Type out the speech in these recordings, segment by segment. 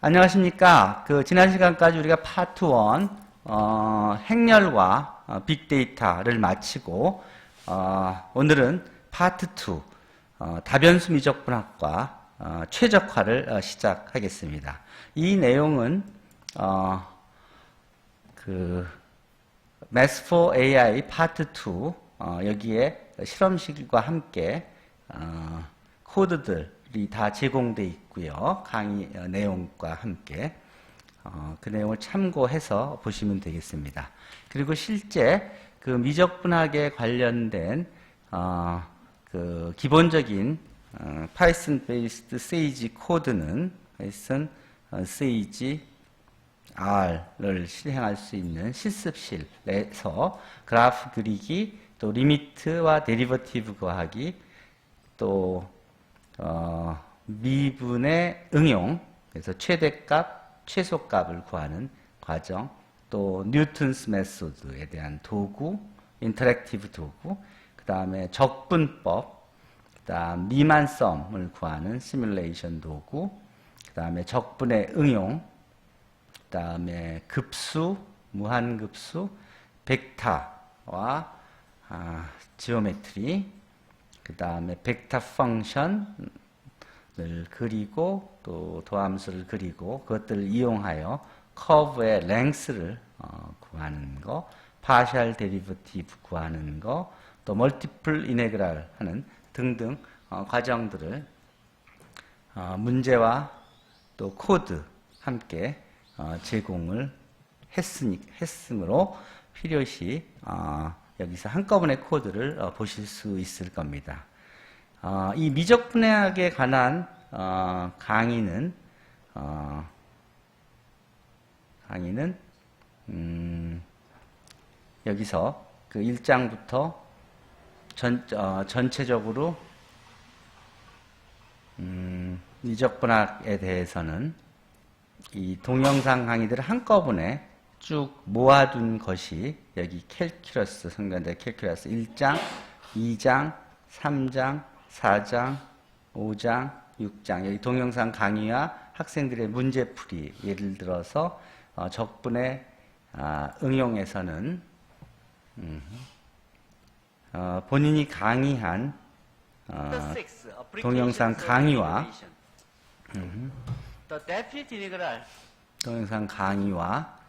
안녕하십니까. 그, 지난 시간까지 우리가 파트 1, 어, 행렬과 어, 빅데이터를 마치고, 어, 오늘은 파트 2, 어, 다변수 미적 분학과 어, 최적화를 어, 시작하겠습니다. 이 내용은, 어, 그, Math for AI 파트 2, 어, 여기에 실험실과 함께, 어, 코드들이 다 제공되어 있고요. 강의 어, 내용과 함께 어, 그 내용을 참고해서 보시면 되겠습니다. 그리고 실제 그 미적분학에 관련된 어, 그 기본적인 어, 파이썬 베이스드 세이지 코드는 파이썬 어, 세이지 R을 실행할 수 있는 실습실에서 그래프 그리기, 또 리미트와 데리버티브 구하기, 또 어, 미분의 응용, 그래서 최대값, 최소값을 구하는 과정, 또 뉴턴스 메소드에 대한 도구, 인터랙티브 도구, 그 다음에 적분법, 그 다음 미만성을 구하는 시뮬레이션 도구, 그 다음에 적분의 응용, 그 다음에 급수, 무한급수, 벡터와 아, 지오메트리, 그 다음에 벡터 펑션을 그리고 또 도함수를 그리고 그것들을 이용하여 커브의 랭스를 어, 구하는 거, 파셜 데리버티브 구하는 거, 또 멀티플 이네그랄 하는 등등 어, 과정들을 어, 문제와 또 코드 함께 어, 제공을 했으니, 했으므로 필요시 어, 여기서 한꺼번에 코드를 어, 보실 수 있을 겁니다. 어, 이 미적 분해학에 관한 어, 강의는 어, 강의는 음, 여기서 그 1장부터 전, 어, 전체적으로 음, 미적 분학에 대해서는 이 동영상 강의들을 한꺼번에 쭉 모아둔 것이 여기 캘큘러스 성경대 캘큘러스 1장, 2장, 3장, 4장, 5장, 6장. 여기 동영상 강의와 학생들의 문제풀이 예를 들어서 어, 적분의 아, 응용에서는 음, 어, 본인이 강의한 어, 동영상 강의와 동영상 강의와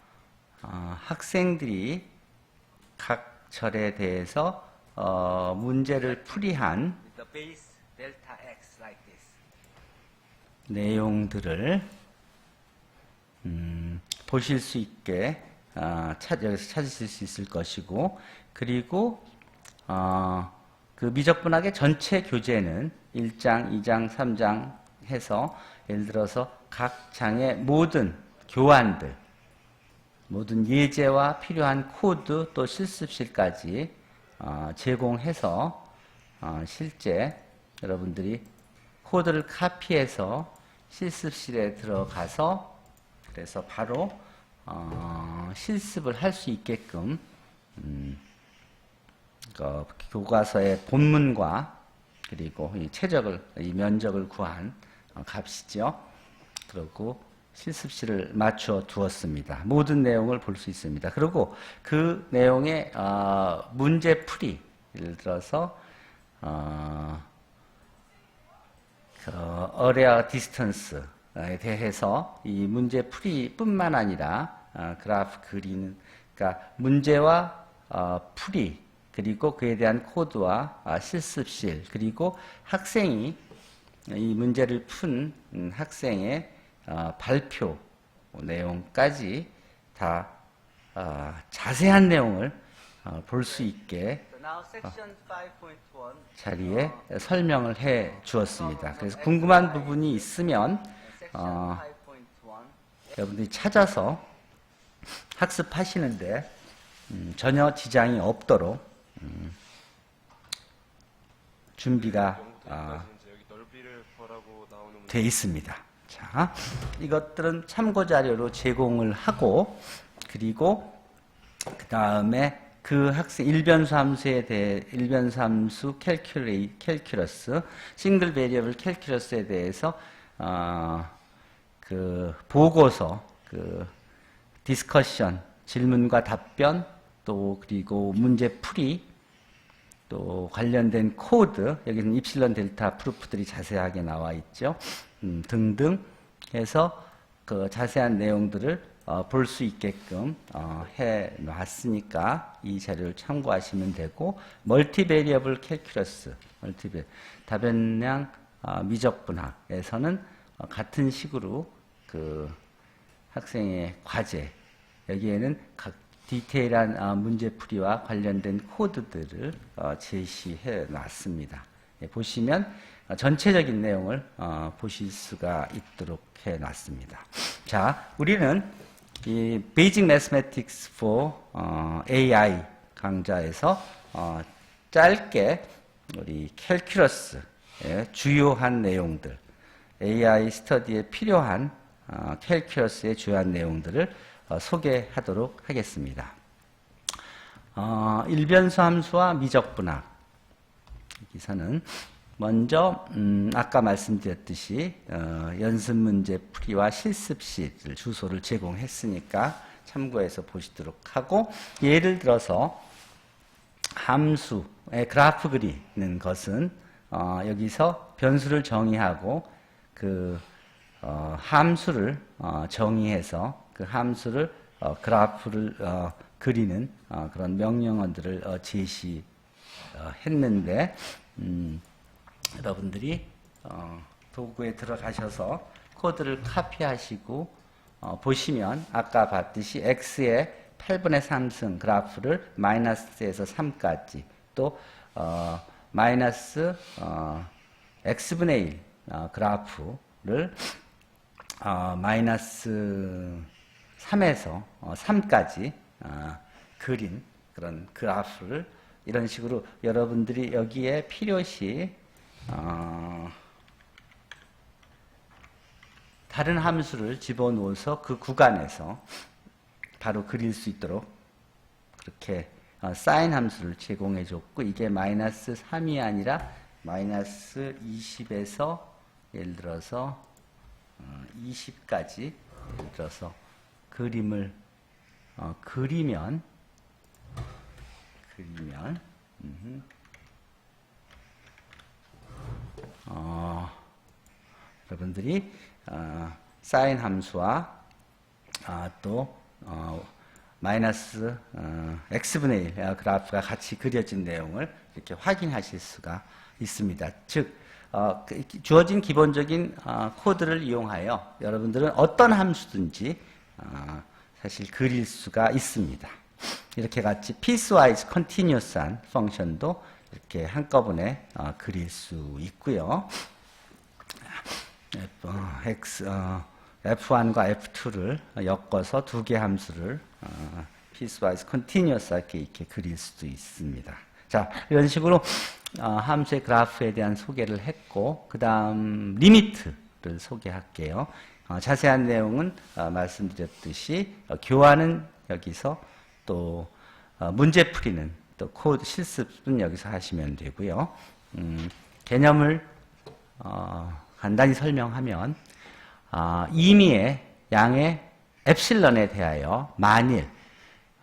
어, 학생들이 각 절에 대해서 어, 문제를 풀이한. 내용들을 음, 보실 수 있게 어, 찾, 여기서 찾으실 수 있을 것이고 그리고 어, 그 미적분학의 전체 교재는 1장, 2장, 3장 해서 예를 들어서 각 장의 모든 교환들 모든 예제와 필요한 코드 또 실습실까지 어, 제공해서 어, 실제 여러분들이 코드를 카피해서 실습실에 들어가서 그래서 바로 어, 실습을 할 수 있게끔 음, 그 교과서의 본문과 그리고 이 최적을 이 면적을 구한 어, 값이죠. 그리고 실습실을 맞춰 두었습니다. 모든 내용을 볼 수 있습니다. 그리고 그 내용의 어, 문제 풀이 예를 들어서 어, 그 어레아 디스턴스에 대해서 이 문제 풀이뿐만 아니라 어, 그래프 그리는 그러니까 문제와 어, 풀이 그리고 그에 대한 코드와 아, 실습실 그리고 학생이 이 문제를 푼 음, 학생의 어, 발표 내용까지 다 어, 자세한 내용을 어, 볼수 있게 So now section 5.1 자리에 설명을 해 주었습니다. 그래서 궁금한 부분이 있으면 어, 5.1 여러분들이 찾아서 학습하시는데 음, 전혀 지장이 없도록 음, 준비가 아. 돼 있습니다. 자, 이것들은 참고 자료로 제공을 하고 그리고 그 다음에 그 학생 일변수 함수에 대해 일변수 함수 캘큘레이 캘큘러스 싱글 베리어블 캘큘러스에 대해서 어, 그 보고서, 그 디스커션, 질문과 답변, 또 그리고 문제 풀이, 또 관련된 코드, 여기는 입실론 델타 프루프들이 자세하게 나와 있죠. 음, 등등 해서 그 자세한 내용들을 어, 볼 수 있게끔 어, 해 놨으니까 이 자료를 참고하시면 되고 멀티베리어블 캘큘러스, 멀티베 다변량 어, 미적분학에서는 어, 같은 식으로 그 학생의 과제 여기에는 각 디테일한 아, 문제풀이와 관련된 코드들을 어, 제시해 놨습니다. 예, 보시면 어, 전체적인 내용을 어, 보실 수가 있도록 해 놨습니다. 자, 우리는 이 Mathematics for 어, AI 강좌에서 어, 짧게 우리 캘큘러스의 주요한 내용들, AI 스터디에 필요한 어, 캘큘러스의 주요한 내용들을 어, 소개하도록 하겠습니다. 어, 일변수 함수와 미적분학 여 기서는 먼저 음, 아까 말씀드렸듯이 어, 연습 문제 풀이와 실습실 주소를 제공했으니까 참고해서 보시도록 하고 예를 들어서 함수의 그래프 그리는 것은 어, 여기서 변수를 정의하고 그 어, 함수를 어, 정의해서 그 함수를 어, 그래프를 어, 그리는 어, 그런 명령어들을 어, 제시 했는데 음, 여러분들이 어, 도구에 들어가셔서 코드를 카피하시고 어, 보시면 아까 봤듯이 x의 8분의 3승 그래프를 마이너스에서 3까지 또 어, 마이너스 어, x분의 1 어, 그래프를 어, 마이너스 3에서 어, 3까지 어, 그린 그런 그래프를 이런 식으로 여러분들이 여기에 필요시 어, 다른 함수를 집어넣어서 그 구간에서 바로 그릴 수 있도록 그렇게 어, 사인 함수를 제공해 줬고 이게 마이너스 3이 아니라 마이너스 20에서 예를 들어서 어, 20까지 예를 들어서 그림을 어, 그리면 그리면. 어, 여러분들이 어, 사인 함수와 아, 또 어, 마이너스 어, x분의 1 그래프가 같이 그려진 내용을 이렇게 확인하실 수가 있습니다. 즉 어, 그 주어진 기본적인 어, 코드를 이용하여 여러분들은 어떤 함수든지 어, 사실 그릴 수가 있습니다. 이렇게 같이 piecewise continuous한 펑션도 이렇게 한꺼번에 어, 그릴 수 있고요. F, 어, X, 어, F1과 F2를 엮어서 두 개 함수를 어, piecewise continuous하게 이렇게 그릴 수도 있습니다. 자, 이런 식으로 어, 함수의 그래프에 대한 소개를 했고, 그 다음 리미트를 소개할게요. 어, 자세한 내용은 어, 말씀드렸듯이 어, 교환은 여기서 또 어, 문제 풀이는 또 코드 실습은 여기서 하시면 되고요. 음, 개념을 어, 간단히 설명하면 아, 임의의 양의 엡실런에 대하여 만일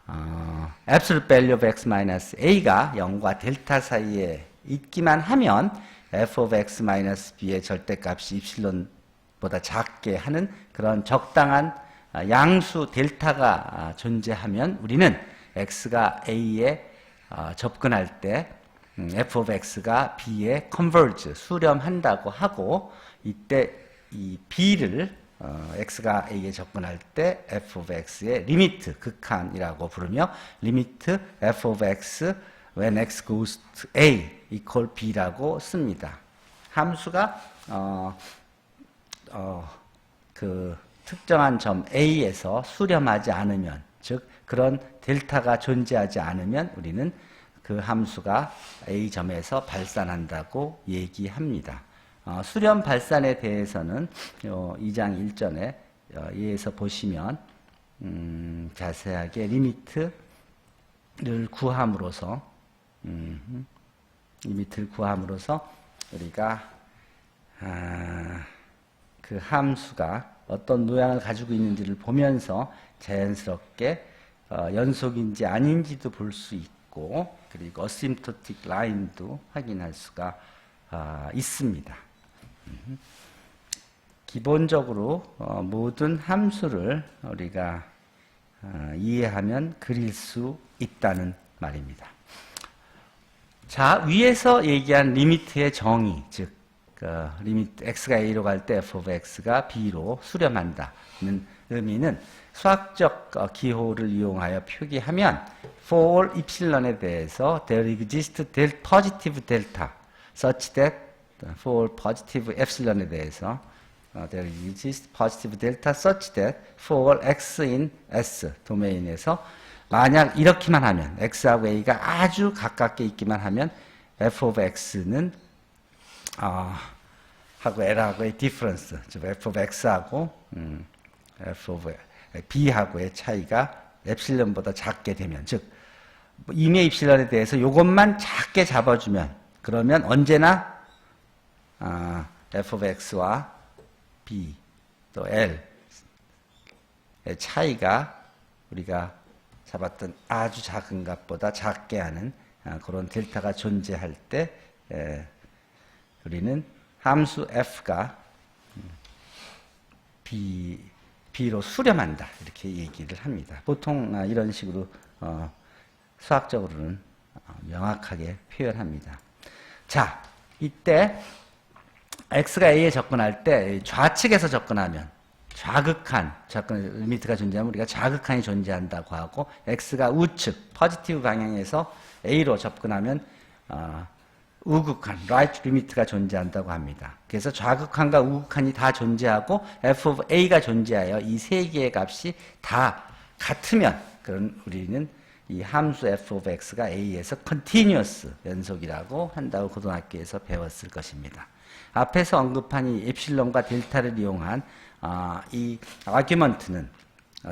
어, absolute value of x minus a가 0과 델타 사이에 있기만 하면 f of x minus b의 절대값이 입실론보다 작게 하는 그런 적당한 아, 양수 델타가 아, 존재하면 우리는 x가 a에 어, 접근할 때 음, f of x가 b에 converge 수렴한다고 하고 이때 이 b를 어, x가 a에 접근할 때 f of x의 리미트 극한이라고 부르며 리미트 f of x when x goes to a equal b라고 씁니다. 함수가 어, 어, 그 특정한 점 a에서 수렴하지 않으면 즉 그런 델타가 존재하지 않으면 우리는 그 함수가 a 점에서 발산한다고 얘기합니다. 어, 수렴 발산에 대해서는 요 2장 1전에 어, 이에서 보시면 음, 자세하게 리미트를 구함으로써 음, 리미트를 구함으로써 우리가 아, 그 함수가 어떤 모양을 가지고 있는지를 보면서 자연스럽게 어, 연속인지 아닌지도 볼 수 있고 그리고 어심토틱 라인도 확인할 수가 아, 있습니다. 음. 기본적으로 어, 모든 함수를 우리가 어, 이해하면 그릴 수 있다는 말입니다. 자, 위에서 얘기한 리미트의 정의, 즉, 그 리미트 x가 a로 갈 때 f of x가 b로 수렴한다는 의미는 수학적 어, 기호를 이용하여 표기하면 for epsilon에 대해서 there exists del positive delta such that for positive epsilon에 대해서 어, there exists positive delta such that for x in S 도메인에서 만약 이렇게만 하면 x하고 a가 아주 가깝게 있기만 하면 f of x는 어, 하고 l하고의 difference, 즉 f of x하고 음, f of b하고의 차이가 epsilon보다 작게 되면, 즉 임의 epsilon에 대해서 이것만 작게 잡아주면 그러면 언제나 아, f of x와 b 또 l의 차이가 우리가 잡았던 아주 작은 값보다 작게 하는 아, 그런 델타가 존재할 때 에, 우리는 함수 f가 음, b b로 수렴한다 이렇게 얘기를 합니다. 보통 아, 이런 식으로 어, 수학적으로는 어, 명확하게 표현합니다. 자, 이때 x가 a에 접근할 때 좌측에서 접근하면 좌극한 접근 리미트가 존재하면 우리가 좌극한이 존재한다고 하고 x가 우측 포지티브 방향에서 a로 접근하면 어, 우극한 right 리미트가 존재한다고 합니다. 그래서 좌극한과 우극한이 다 존재하고 f of a가 존재하여 이 세 개의 값이 다 같으면 그런 우리는 이 함수 f of x가 a에서 continuous 연속이라고 한다고 고등학교에서 배웠을 것입니다. 앞에서 언급한 이 엡실론과 델타를 이용한 아, 이 아규먼트는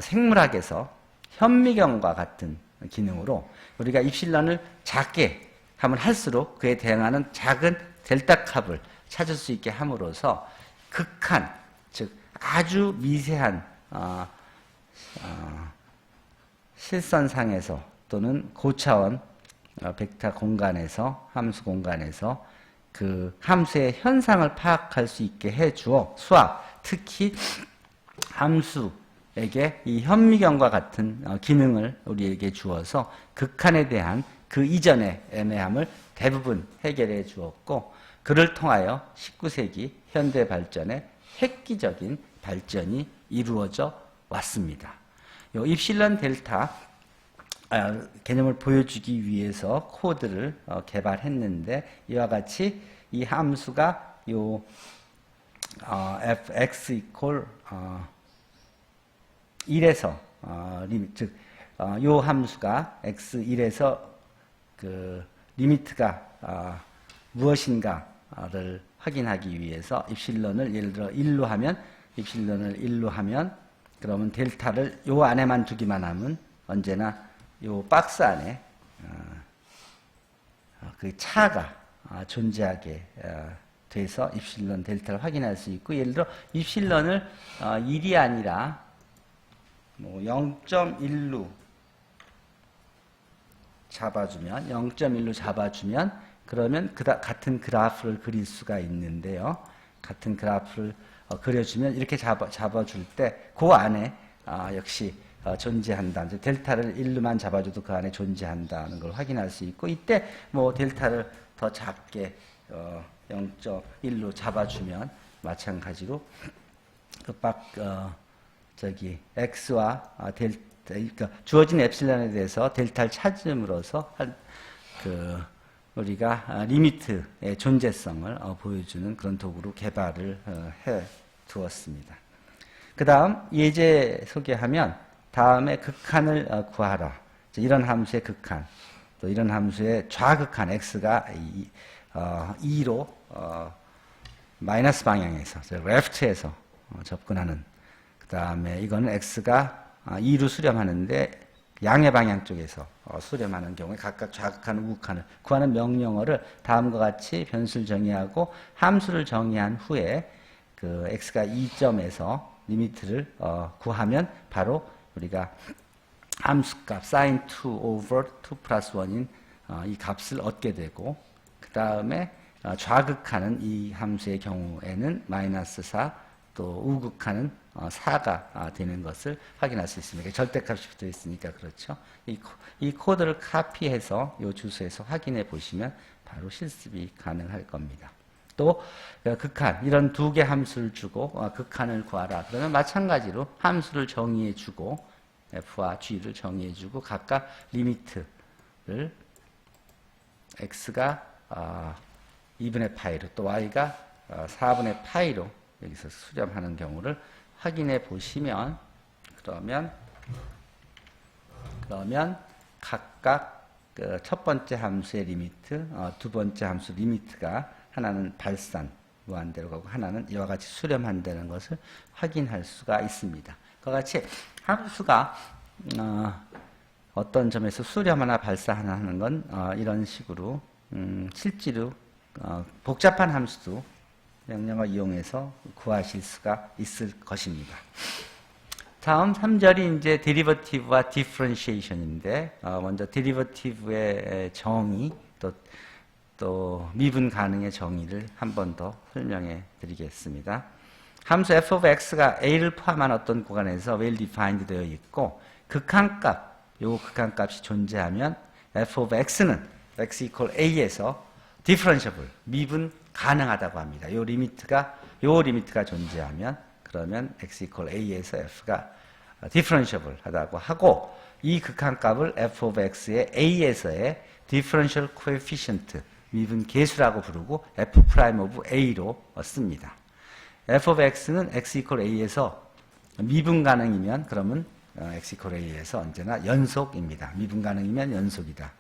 생물학에서 현미경과 같은 기능으로 우리가 입실론을 작게 하면 할수록 그에 대응하는 작은 델타 값을 찾을 수 있게 함으로써 극한, 즉 아주 미세한 어, 어, 실선상에서 또는 고차원 어, 벡터 공간에서 함수 공간에서 그 함수의 현상을 파악할 수 있게 해 주어 수학 특히 함수에게 이 현미경과 같은 어, 기능을 우리에게 주어서 극한에 대한 그 이전의 애매함을 대부분 해결해 주었고 그를 통하여 19세기 현대 발전의 획기적인 발전이 이루어져 왔습니다. 요 입실론 델타 아, 개념을 보여주기 위해서 코드를 어, 개발했는데 이와 같이 이 함수가 요 어, fx equal 어, 1에서 어, 즉, 어, 요 함수가 x1에서 그 리미트가 어, 무엇인가를 확인하기 위해서 입실론을 예를 들어 1로 하면 입실론을 1로 하면 그러면 델타를 요 안에만 두기만 하면 언제나 요 박스 안에 어, 어, 그 차가 어, 존재하게 어, 돼서 입실론 델타를 확인할 수 있고 예를 들어 입실론을 어, 1이 아니라 뭐 0.1로 잡아주면 0.1로 잡아주면 그러면 그다, 같은 그래프를 그릴 수가 있는데요. 같은 그래프를 어, 그려주면 이렇게 잡아, 잡아줄 때 그 안에 아, 역시 어, 존재한다. 이제 델타를 1로만 잡아줘도 그 안에 존재한다는 걸 확인할 수 있고 이때 뭐 델타를 더 작게 어, 0.1로 잡아주면 마찬가지로 그박 어, 저기 x와 아, 델타 그러니까 주어진 엡실론에 대해서 델타를 찾음으로써 한, 그 우리가 아, 리미트의 존재성을 어, 보여주는 그런 도구로 개발을 어, 해 두었습니다. 그 다음 예제 소개하면 다음에 극한을 어, 구하라. 이런 함수의 극한, 또 이런 함수의 좌극한 x가 2, 어, 2로 어, 마이너스 방향에서 어, 접근하는 그 다음에 이거는 x가 2로 수렴하는데 양의 방향 쪽에서 어, 수렴하는 경우에 각각 좌극한 우극한을 구하는 명령어를 다음과 같이 변수를 정의하고 함수를 정의한 후에 그 x가 2점에서 리미트를 어, 구하면 바로 우리가 함수값 sin 2 over 2 플러스 1인 어, 이 값을 얻게 되고 그 다음에 어, 좌극하는 이 함수의 경우에는 마이너스 4, 또 우극하는 어, 4가 되는 것을 확인할 수 있습니다. 절대값이 붙어 있으니까 그렇죠. 이, 코드를 카피해서 이 주소에서 확인해 보시면 바로 실습이 가능할 겁니다. 또 어, 극한 이런 두 개 함수를 주고 어, 극한을 구하라. 그러면 마찬가지로 함수를 정의해 주고 f와 g를 정의해 주고 각각 리미트를 x가 아, 2분의 파이로 또 y가 아, 4분의 파이로 여기서 수렴하는 경우를 확인해 보시면 그러면 그러면 각각 그 첫 번째 함수의 리미트, 어, 두 번째 함수 리미트가 하나는 발산 무한대로 가고 하나는 이와 같이 수렴한다는 것을 확인할 수가 있습니다. 그와 같이 함수가 어, 어떤 점에서 수렴하나 발사하나 하는 건 어, 이런 식으로 음, 실제로 어, 복잡한 함수도 명령어 이용해서 구하실 수가 있을 것입니다. 다음 3절이 이제 데리버티브와 디퍼런시에이션인데 어, 먼저 데리버티브의 정의 또, 또 미분 가능의 정의를 한 번 더 설명해 드리겠습니다. 함수 f of x가 a를 포함한 어떤 구간에서 well defined 되어 있고 극한값, 요 극한값이 존재하면 f of x는 x equal a에서 differentiable, 미분 가능하다고 합니다. 요 리미트가 요 리미트가 존재하면 그러면 x equal a에서 f가 differentiable 하다고 하고 이 극한값을 f of x의 a에서의 differential coefficient 미분 계수라고 부르고 f prime of a로 씁니다. f of x는 x equal a에서 미분 가능이면 그러면 어, x equal a에서 언제나 연속입니다. 미분 가능이면 연속이다.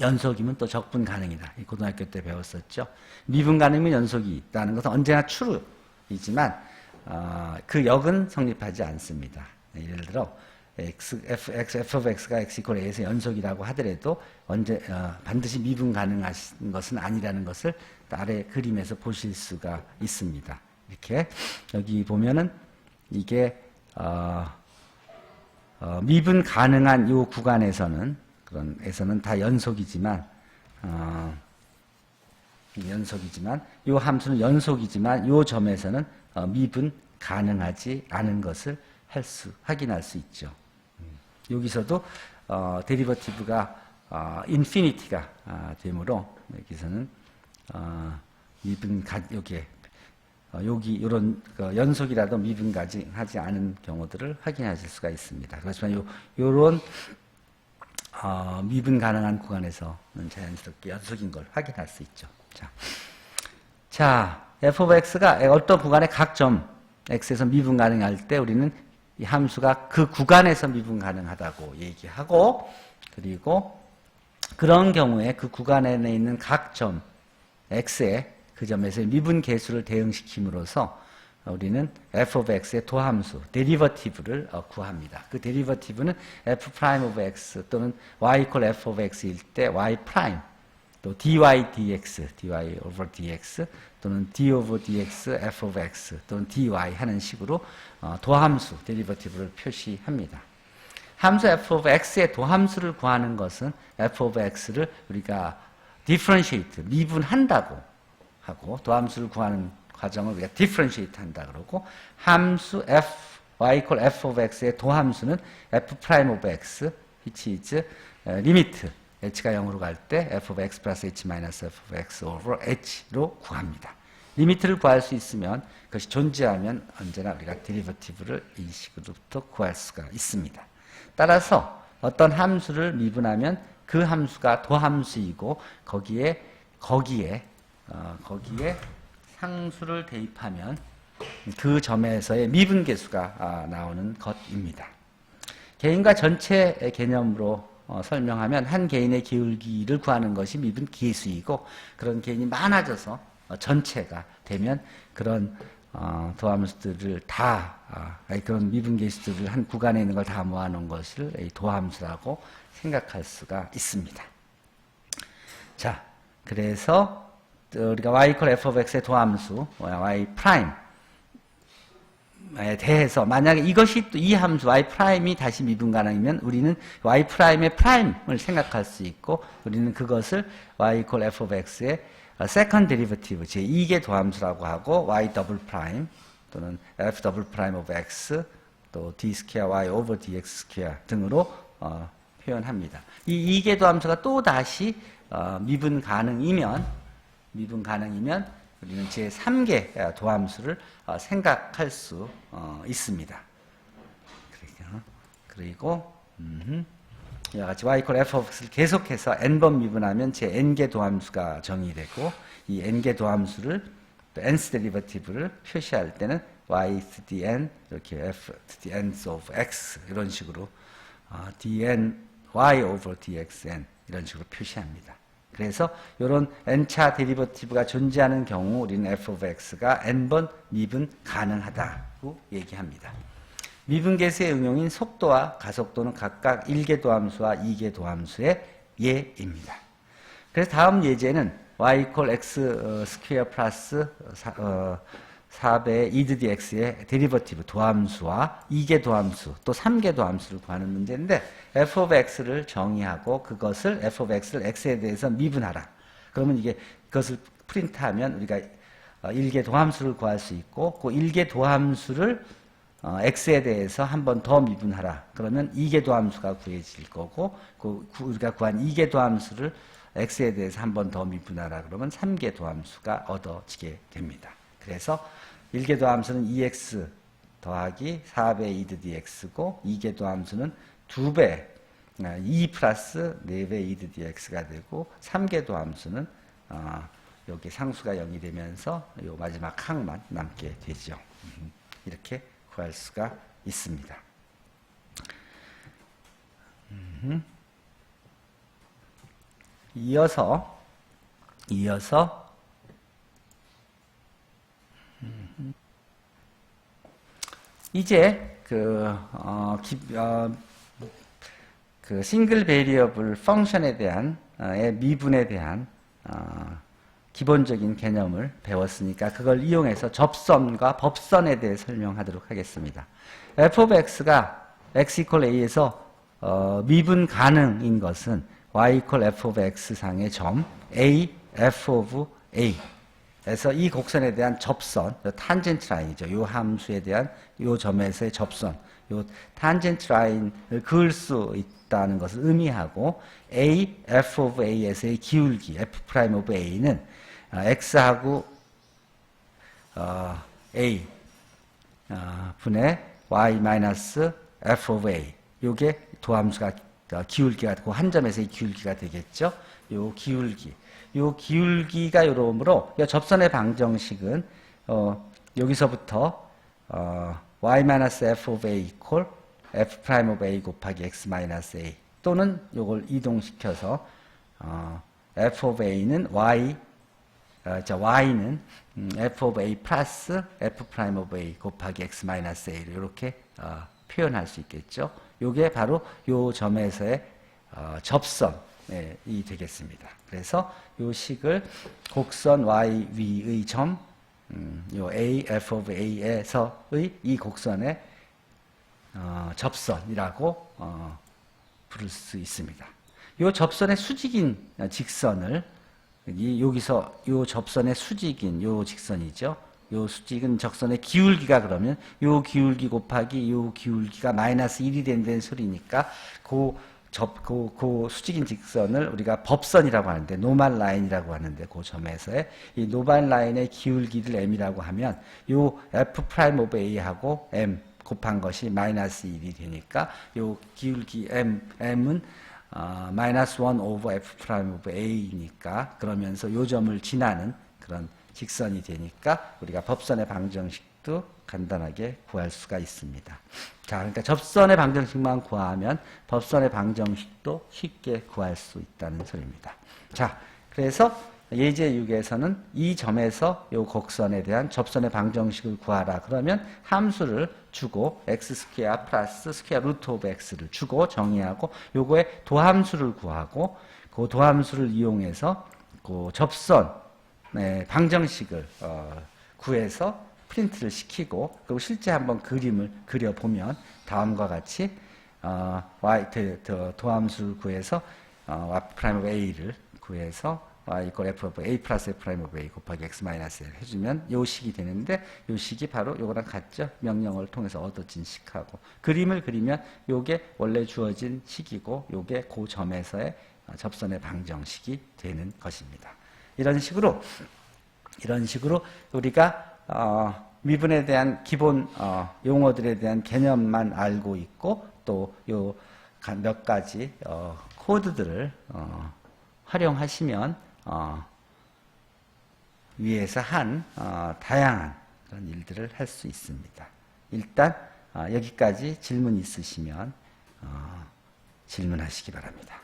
연속이면 또 적분 가능이다. 이 고등학교 때 배웠었죠. 미분 가능이면 연속이 있다는 것은 언제나 true이지만 어, 그 역은 성립하지 않습니다. 네, 예를 들어 x, f, x, f of x가 x equal a에서 연속이라고 하더라도 언제 어, 반드시 미분 가능한 것은 아니라는 것을 아래 그림에서 보실 수가 있습니다. 이렇게 여기 보면은 이게 어, 어, 미분 가능한 이 구간에서는 그런 에서는 다 연속이지만 어, 연속이지만 이 함수는 연속이지만 이 점에서는 어, 미분 가능하지 않은 것을 할 수 확인할 수 있죠. 음, 여기서도 어, 데리버티브가 어, 인피니티가 아, 되므로 여기서는 어, 미분 가 여기에 어, 여기 이런 그 연속이라도 미분 가능하지 않은 경우들을 확인하실 수가 있습니다. 그렇지만 요 요런 어, 미분 가능한 구간에서는 자연스럽게 연속인 걸 확인할 수 있죠. 자, 자 f of x가 어떤 구간의 각 점 x에서 미분 가능할 때 우리는 이 함수가 그 구간에서 미분 가능하다고 얘기하고 그리고 그런 경우에 그 구간 안에 있는 각 점 x의 그 점에서 미분 계수를 대응시킴으로써 우리는 f of x의 도함수, 데리버티브를 어, 구합니다. 그 데리버티브는 f prime of x 또는 y equal f of x일 때 y prime, 또 dy dx, dy over dx 또는 d over dx f of x 또는 dy 하는 식으로 어, 도함수, 데리버티브를 표시합니다. 함수 f of x의 도함수를 구하는 것은 f of x를 우리가 differentiate, 미분한다고 하고 도함수를 구하는 과정을 우리가 differentiate 한다 그러고 함수 f y equal f of x의 도함수는 f prime of x which is limit h가 0으로 갈 때 f of x plus h minus f of x over h로 구합니다. 리미트를 구할 수 있으면 그것이 존재하면 언제나 우리가 데리버티브를 이 식으로부터 구할 수가 있습니다. 따라서 어떤 함수를 미분하면 그 함수가 도함수이고 거기에 거기에 어, 거기에 상수를 대입하면 그 점에서의 미분 계수가 아, 나오는 것입니다. 개인과 전체의 개념으로 어, 설명하면 한 개인의 기울기를 구하는 것이 미분 계수이고 그런 개인이 많아져서 어, 전체가 되면 그런 어, 도함수들을 다 아, 그런 미분 계수들을 한 구간에 있는 걸 다 모아놓은 것을 이 도함수라고 생각할 수가 있습니다. 자, 그래서 우리가 y 이퀄 f of x의 도함수 y 프라임 에 대해서 만약에 이것이 또 이 함수 y 프라임이 다시 미분 가능이면 우리는 y 프라임의 프라임을 생각할 수 있고 우리는 그것을 y 이퀄 f of x의 세컨 데리버티브 제 2개 도함수라고 하고 y 더블 프라임 또는 f 더블 프라임 오브 x 또 d 스퀘어 y 오버 dx 스퀘어 등으로 어, 표현합니다. 이 2개 도함수가 또 다시 어, 미분 가능이면 미분 가능이면 우리는 제 3개 도함수를 어, 생각할 수 어, 있습니다. 그리고, 그리고. 이와 같이 y 이퀄 f x를 계속해서 n번 미분하면 제 n개 도함수가 정의되고 이 n개 도함수를 또 nth 데리버티브를 표시할 때는 y to the n 이렇게 f to the n of x 이런 식으로 어, dn y over dxn 이런 식으로 표시합니다. 그래서 이런 n차 데리버티브가 존재하는 경우 우리는 f of x가 n번 미분 가능하다고 얘기합니다. 미분 계수의 응용인 속도와 가속도는 각각 1개 도함수와 2개 도함수의 예입니다. 그래서 다음 예제는 y 이퀄 x 어, 스퀘어 플러스 4배의 2 더디 x의 데리버티브 도함수와 2개 도함수 또 3개 도함수를 구하는 문제인데 f of x를 정의하고 그것을 f of x를 x에 대해서 미분하라. 그러면 이게 그것을 프린트하면 우리가 어, 1개 도함수를 구할 수 있고 그 1개 도함수를 어, x에 대해서 한 번 더 미분하라. 그러면 2개 도함수가 구해질 거고 그 구- 우리가 구한 2개 도함수를 x에 대해서 한 번 더 미분하라. 그러면 3개 도함수가 얻어지게 됩니다. 그래서 1개 도함수는 2x 더하기 4배 2 더디 x고 2개 도함수는 2배 2 플러스 4배 2 더디 x가 되고 3개 도함수는 어, 여기 상수가 0이 되면서 요 마지막 항만 남게 되죠. 음, 이렇게 구할 수가 있습니다. 음. 이어서 이어서 음. 이제 그, 어, 기, 어, 그 싱글 베리어블 펑션에 대한 어, 의 미분에 대한 어, 기본적인 개념을 배웠으니까 그걸 이용해서 접선과 법선에 대해 설명하도록 하겠습니다. f of x가 x equal a에서 어, 미분 가능인 것은 y equal f of x 상의 점 a f of a 에서 이 곡선에 대한 접선, 탄젠트 라인이죠. 이 함수에 대한 이 점에서의 접선, 이 탄젠트 라인을 그을 수 있다는 것을 의미하고 a f of a에서의 기울기 f 프라임 오브 a는 어, x하고 어, a 어, 분의 y 마이너스 f of a 요게 도함수가 어, 기울기가 되고 한 점에서의 기울기가 되겠죠. 요 기울기 요 기울기가 요러므로 요 접선의 방정식은 어, 여기서부터 어, y 마이너스 f of a 이퀄 f 오브 a 곱하기 x 마이너스 a 또는 요걸 이동시켜서 어, f of a는 y 어, 자, y는 음, f of a 플러스 f 오브 a 곱하기 x 마이너스 a를 이렇게 어, 표현할 수 있겠죠. 요게 바로 요 점에서의 어, 접선 이 되겠습니다. 그래서 요 식을 곡선 y 위의 점, 음, 요 a f of a에서의 이 곡선의 어, 접선이라고 어, 부를 수 있습니다. 요 접선의 수직인 직선을 이 여기서 요 접선의 수직인 요 직선이죠. 요 수직은 적선의 기울기가 그러면 요 기울기 곱하기 요 기울기가 마이너스 1이 된다는 소리니까 그 접, 그, 그 수직인 직선을 우리가 법선이라고 하는데, 노말 라인이라고 하는데, 그 점에서의 이 노말 라인의 기울기를 m이라고 하면, 요 f 프라임 오브 a하고 m 곱한 것이 마이너스 1이 되니까, 요 기울기 m, m은 어, 마이너스 1 오버 f 프라임 오브 a니까, 그러면서 요 점을 지나는 그런 직선이 되니까, 우리가 법선의 방정식 도 간단하게 구할 수가 있습니다. 자, 그러니까 접선의 방정식만 구하면 법선의 방정식도 쉽게 구할 수 있다는 소리입니다. 자, 그래서 예제 6에서는 이 점에서 요 곡선에 대한 접선의 방정식을 구하라. 그러면 함수를 주고 x 스퀘어 플러스 스퀘어 루트 오브 x를 주고 정의하고 요거의 도함수를 구하고 그 도함수를 이용해서 그 접선 네, 방정식을 어, 구해서 프린트를 시키고 그리고 실제 한번 그림을 그려보면 다음과 같이 어, y 더, 더 도함수를 구해서 어, y 프라임 오브 a를 구해서 y 이퀄 f 오브 a 플러스 f 프라임 오브 a 곱하기 x 마이너스 l 해주면 요 식이 되는데 요 식이 바로 요거랑 같죠 명령어를 통해서 얻어진 식하고 그림을 그리면 요게 원래 주어진 식이고 요게 그 점에서의 어, 접선의 방정식이 되는 것입니다. 이런 식으로 이런 식으로 우리가 어, 미분에 대한 기본 어, 용어들에 대한 개념만 알고 있고 또 요 몇 가지 어, 코드들을 어, 활용하시면 어, 위에서 한 어, 다양한 그런 일들을 할 수 있습니다. 일단 어, 여기까지 질문 있으시면 어, 질문하시기 바랍니다.